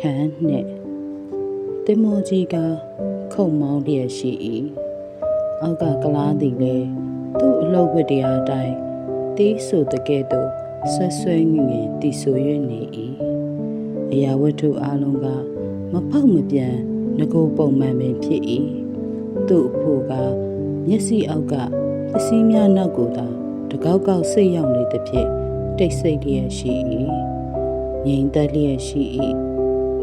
အခန်းနှင့်တင်မောကြီးကခုံမောင်းလျက်ရှိ၏အောက်ကကလားသည်လည်းသူ့အလုပ်ဝတ္တရားအတိုင်းတီးဆိုတကဲ့သို့ဆွဲဆွဲငင်ငင်တီဆို၍နေ၏အရာဝတ္ထုအလုံးကမဖောက်မပြန်ငကိုပုံမှန်ပင်ဖြစ်၏သူ့အဖို့ကမျက်စိအောက်ကပစ္စည်းများနောက်ကိုသာတကောက်ကောက်စိတ်ရောက်နေသဖြင့်တိတ်ဆိတ်လျက်ရှိ၏ငြိမ်သက်လျက်ရှိ၏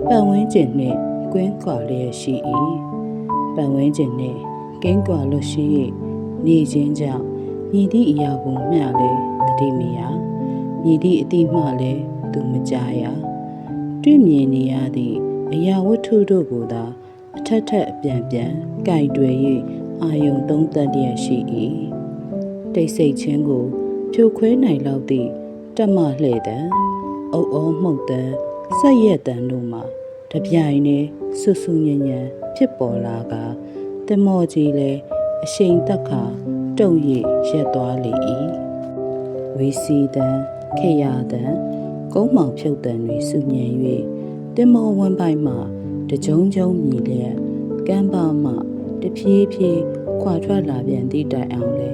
ပတ်ဝန်းကျင်နှင့်ကွင်းကွာလျက်ရှိ၏ပတ်ဝန်းကျင်နှင့်ကင်းကွာလို့ရှိ၏နေခြင်းကြောင့်မြည်သည့်အရာကိုမျှလဲတတိမယမြည်သည့်အတိမှလည်းသူမကြရတွေ့မြင်နေရသည့်အရာဝတ္ထုတို့ကိုသာအထက်ထက်အပြန်ပြန်ကြိုက်တွယ်၍အာယုံသုံးသပ်လျက်ရှိ၏တိတ်ဆိတ်ခြင်းကိုဖြိုခွဲနိုင်လောက်သည့်တတ်မလှဲ့တံအုပ်အောမှုတ်တံ ဆက်ရက်တံတို့မှာတပြိုင်တည်းဆွဆူညံ့ညံ့ဖြစ်ပေါ်လာကတမော့ကြီးလည်းအရှိန်တက်ခါတုံ့ရရက်သွားလေ၏ဝီစီတံခေယတံကုန်းမောင်ဖြုတ်တံတွေစုညံ၍တင်မောဝန်းပိုက်မှတကြုံကြုံမြည်လျက်ကမ်းပါမှတဖြည်းဖြည်းခွာထွက်လာပြန်သည့်တိုင်အောင်လေ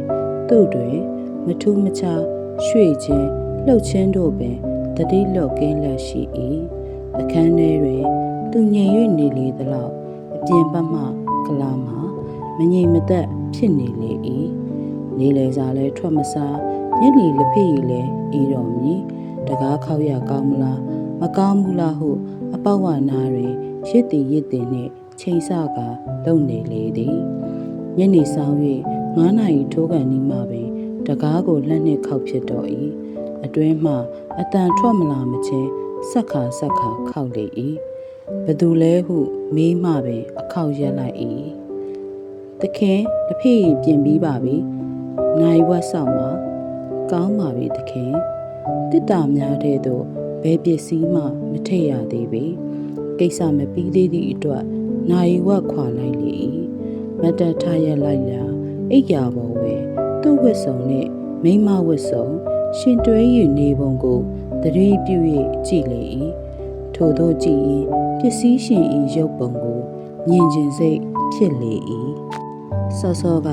သူ့တွင် မထူးမခြားရွှေ့ခြင်းလှုပ်ခြင်းတို့ပင် တတိလွတ်ကင်းလက်ရှိ၏အခန်းထဲတွင်သူငြိမ်၍နေလေသလောက်အပြင်ဘက်မှကလာမှာမငြိမ်မသက်ဖြစ်နေလေ၏နေလေစားလဲထွက်မစားညနေလက်ဖေးလဲအေးတော်မူတကားခောက်ရကောင်းမလားမကောင်းဘူးလားဟုအပေါက်ဝနာတွင်ရစ်တည်ရစ်တည်နှင့်ချိန်ဆကလုံနေလေသည်ညနေဆောင်၍9နာရီထိုးကန်နီးမှပင် တကားကိုလက်နှင့်ခောက်ဖြစ်တော်၏ အတွင်းမှအတန်ထွက်မလာမချင်းဆက်ခါဆက်ခါခောက်လေ၏ဘသူလဲဟုမေးမှပင် အခောက်ရက်လိုက်၏တခင်တဖေးပြင်ပြီးပါပြီနိုင်ဝက်ဆောင်မှာကောင်းပါပြီတခင်တစ်တာများတဲ့သို့ဘယ်ပစ္စည်းမှမထိတ်ရသေးပေကိစ္စမပြီးသေးသည့်အတွက်နိုင်ဝက်ခွာလိုက်လေ၏မတ်တထားရက်လိုက်လာအိတ်ရာပေါ်ဝဲသူ့ဝတ်စုံနဲ့မိမဝတ်စုံ ရှင်တွဲရနေပုံကိုတတိပြု၍ကြည်လေ၏ထို့သောကြည်ရင်ပစ္စည်းရှင်၏ရုပ်ပုံကိုမြင်ကျင်စိတ်ဖြစ်လေ၏ဆော့ဆော့က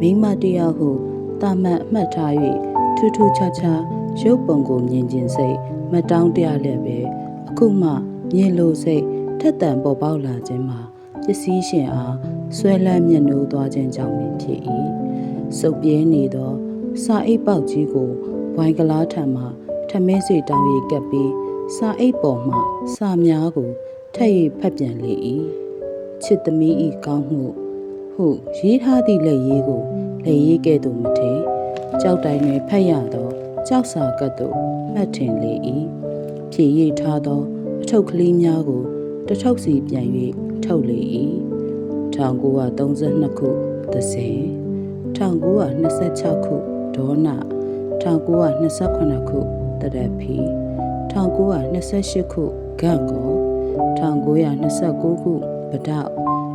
မိမတယောက်ဟုတာမတ်အမှတ်ထား၍ထူးထူးခြားခြားရုပ်ပုံကိုမြင်ကျင်စိတ်မတောင်းတရလည်းပဲအခုမှမြင်လို့စိတ်ထက်တန်ပေါ်ပေါက်လာခြင်းမှာပစ္စည်းရှင်အားဆွဲလန်းမျက်နှိုးသွားခြင်းကြောင့်ပင်ဖြစ်၏စုပ်ပြဲနေသောစာအိတ်ပေါက်ကြီးကို ဝိုင်ကလားထံမှထမင်းစီတောင်းရိပ်ကပ်ပြီးစာအိတ်ပေါ်မှစာများကိုထပ်၍ဖတ်ပြန်လေ၏ချစ်သမီးဤကောင်းမှုဟုရေးထားသည့်လက်ရေးကိုလက်ရေးကဲ့သို့မထေကြောက်တိုင်တွင်ဖတ်ရသောကြောက်စာကတ်သို့မှတ်ထင်လေ၏ဖြည့်ရထားသော အထုပ်ကလေးများကိုတထုပ်စီပြန်၍ထုတ်လေ၏1932ခုသဇင်1926ခုဒေါန 1928ခုတရဖီ1928ခုဂန့်ကော1929ခုဗဒေါ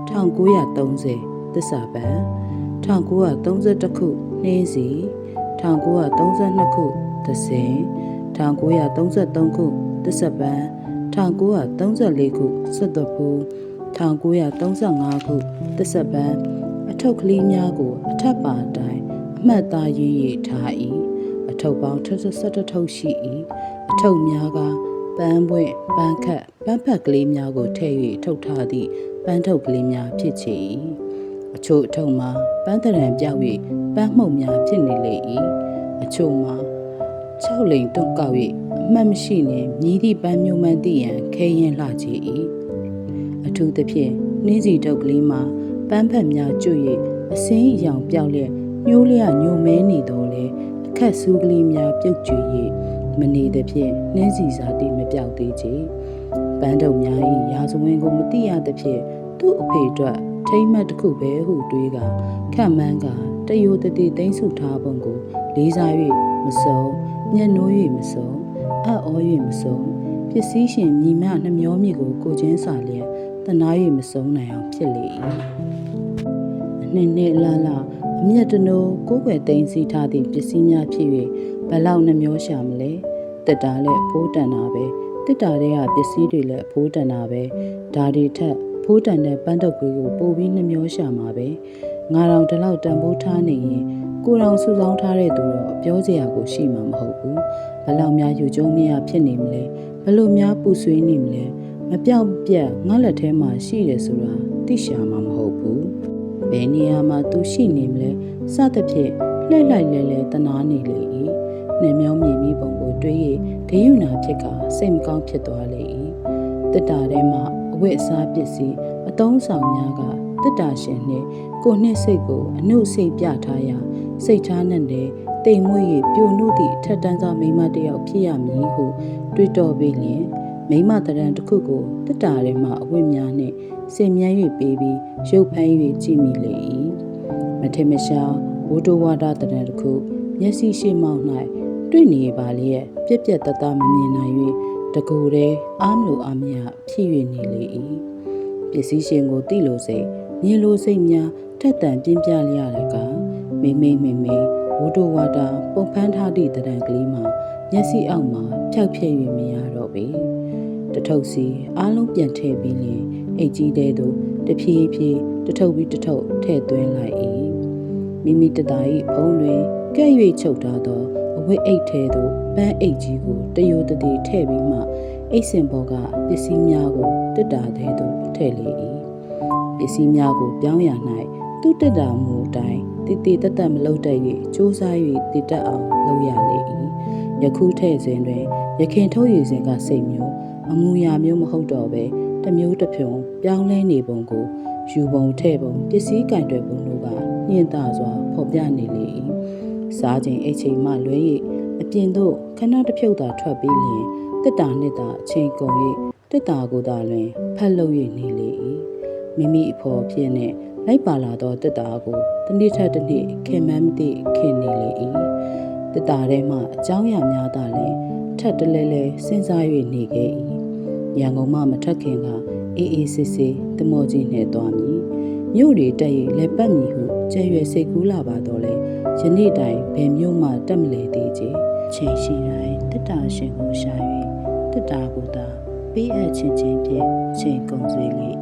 1930သစ္စာပံ1931ခုနှင်းစီ1932ခုသဇင်1933ခုသစ္စာပံ1934ခုစက်တပူ1935ခုသစ္စာပံအထုပ်ကလေးများကိုအထက်ပါတိုင်းအမှတ်သားရေးရထား၏အ ထုပ်ပေါင်း67ထုပ်ရှိ၏အထုပ်များကပန်းပွင့်ပန်းခတ်ပန်းဖက်ကလေးများကိုထည့်၍ထုတ်ထားသည့်ပန်းထုတ်ကလေးများဖြစ်ချေ၏အချို့အထုပ်မှာပန်းတရံပြောက်၍ပန်းမှုန့်များဖြစ်နေလေ၏အချို့မှာ6လိန်တွန့်ကောက်၍အမှတ်မရှိနှင့်မြည်သည့်ပန်းမျိုးမှန်သိရန်ခဲရင်လှချေ၏အထူးသဖြင့်နှင်းစီတုပ်ကလေးမှာပန်းဖက်များကျွ၍အစင်းအယောင်ပြောက်လျက်ညိုးလျညိုမဲနေတော့လေ အခက်ဆူးကလေးများပြုတ်ကျွ၍မနေသဖြင့်နှင်းစီစာတိမပြောက်သေးချေပန်းတုပ်များ၏ရာဇဝင်ကိုမသိရသဖြင့်သူ့အဖေအတွက်ထိမ့်မှတ်တစ်ခုပဲဟုတွေးကခန့်မှန်းကတယိုတတိသိမ့်စုထားပုံကို လေးစား၍မစုံညှက်နိုး၍မစုံအံ့ဩ၍မစုံပစ္စည်းရှင်မြည်မြနှမျောမြစ်ကိုကိုချင်းစာလျက်တနာ၍မစုံနိုင်အောင်ဖြစ်လေ၏အနှစ်နှစ်လာလာ အမျက်တနိုးကိုယ်ွယ်သိမ်းစီထားသည့်ပစ္စည်းများဖြစ်၍ဘလောက်နှမျောရှာမလဲတက်တာလဲပိုးတန်တာပဲတစ်တာတဲ့ကပစ္စည်းတွေလည်းအဖိုးတန်တာပဲဒါတွေထက်ဖိုးတန်တဲ့ပန်းတုပ်ကွေးကိုပို့ပြီးနှမျောရှာမှာပဲငါတော်တလောက်တန်ဖိုးထားနေရင်ကိုတော်စုဆောင်းထားတဲ့သူတော့ပြောစရာကိုရှိမှာမဟုတ်ဘူးဘယ်လောက်များယူကျုံမရဖြစ်နေမလဲဘယ်လိုများပူဆွေးနေမလဲမပြောက်ပြက်ငါလက်ထဲမှာရှိတယ်ဆိုတာသိရှာမှာမဟုတ်ဘူး ဘယ်နေရာမှာသူရှိနေမလဲစသဖြင့်လှည့်လိုက်လဲလဲတနာနေလေ၏နှမျောမြင်မိပုံကိုတွေး၍ဂယုဏဖြစ်ကစိတ်မကောင်းဖြစ်သွားလေ၏တစ်တာထဲမှာအဝတ်အစားပစ္စည်းအသုံးဆောင်များကတစ်တာရှင်နှင့်ကိုနှစ်စိတ်ကိုအနှုတ်စိတ်ပြထားရာစိတ်ထားနဲ့တဲ့တိမ်မွေ့၍ပြိုနှုတ်သည့်ထက်တန်းစားမိန်းမတစ်ယောက်ဖြစ်ရမည်ဟုတွေးတော်ပြီးလျင် မိန်းမတရံတစ်ခုကိုတစ်တာထဲမှအဝတ်များနှင့်စင်မြန်း၍ပေးပြီးရုပ်ဖမ်း၍ကြည့်မိလေ၏မထင်မရှားဝိတိုဝါဒတရံတစ်ခုမျက်စိရှိမောက်၌တွေ့နေပါလျက်ပြက်ပြက်တတမမြင်နိုင်၍တကူတည်းအားမလိုအားမရဖြစ်၍နေလေ၏ပစ္စည်းရှင်ကိုတိလို့စိတ်မြင်လို့စိတ်များထက်တန်ပြင်းပြလျရကမိမိမိမိဝိတိုဝါဒပုံဖန်းထားသည့်တရံကလေးမှာမျက်စိအောက်မှာဖြောက်ဖြဲ့၍မြင်ရတော့ပေ တထုပ်စီအားလုံးပြန်ထည့်ပြီးလျင်အိတ်ကြီးတဲ့သို့တဖြည်းဖြည်းတထုပ်ပြီးတထုပ်ထည့်သွင်းလိုက်၏မိမိတသား၏ဖုံးတွင်ကဲ့၍ချုပ်ထားသောအဝတ်အိတ်ထဲသို့ပန်းအိတ်ကြီးကိုတရိုတတိထည့်ပြီးမှအိတ်စင်ဘောကပစ္စည်းများကိုတစ်တာသေးသို့ထည့်လေ၏ပစ္စည်းများကိုပြောင်းရ၌သူ့တစ်တာမူအတိုင်းတည်တည်တက်တက်မလုပ်တတ်၍စူးစမ်း၍တည်တက်အောင်လုပ်ရလေ၏ယခုထည့်စဉ်တွင်ရခင်ထုတ်ရည်စဉ်ကစိတ်မျိုး အမူအရာမျိုးမဟုတ်တော့ပဲတစ်မျိုးတစ်ဖြုံပြောင်းလဲနေပုံကိုယူပုံထဲ့ပုံပစ္စည်းကင်တွယ်ပုံတို့ကညှင်သာစွာဖော်ပြနေလေ၏စားချိန်အိတ်ချိန်မှလွဲ၍အပြင်သို့ခဏတစ်ဖြုတ်သာထွက်ပြီးလျင်တစ်တာနှစ်သာအချိန်ကုန်၍တစ်တာကိုသာလွင်ဖတ်လို့၍နေလေ၏မိမိအဖော်ဖြစ်နှင့်လိုက်ပါလာသောတစ်တာကိုတစ်နေ့ထက်တစ်နေ့ခင်မမ်းမသိခင်နေလေ၏တစ်တာထဲမှအကြောင်းအရာများသာလည်းထက်တလဲလဲစဉ်းစား၍နေခဲ့၏ ရန်ကုန်မှမထက်ခင်ကအေးအေးဆေးဆေးတမောကြီးနဲ့သွားမည်မြို့တွေတက်၍လက်ပတ်မည်ဟုကြဲရွယ်စိတ်ကူးလာပါတော့လေယနေ့တိုင်ဘယ်မြို့မှတက်မလဲသေးချေချိန်ရှိတိုင်းတစ်တာရှင်ကိုရှာ၍တစ်တာကိုသာပေးအပ်ခြင်းချင်းဖြင့်ချိန်ကုန်စေလေ၏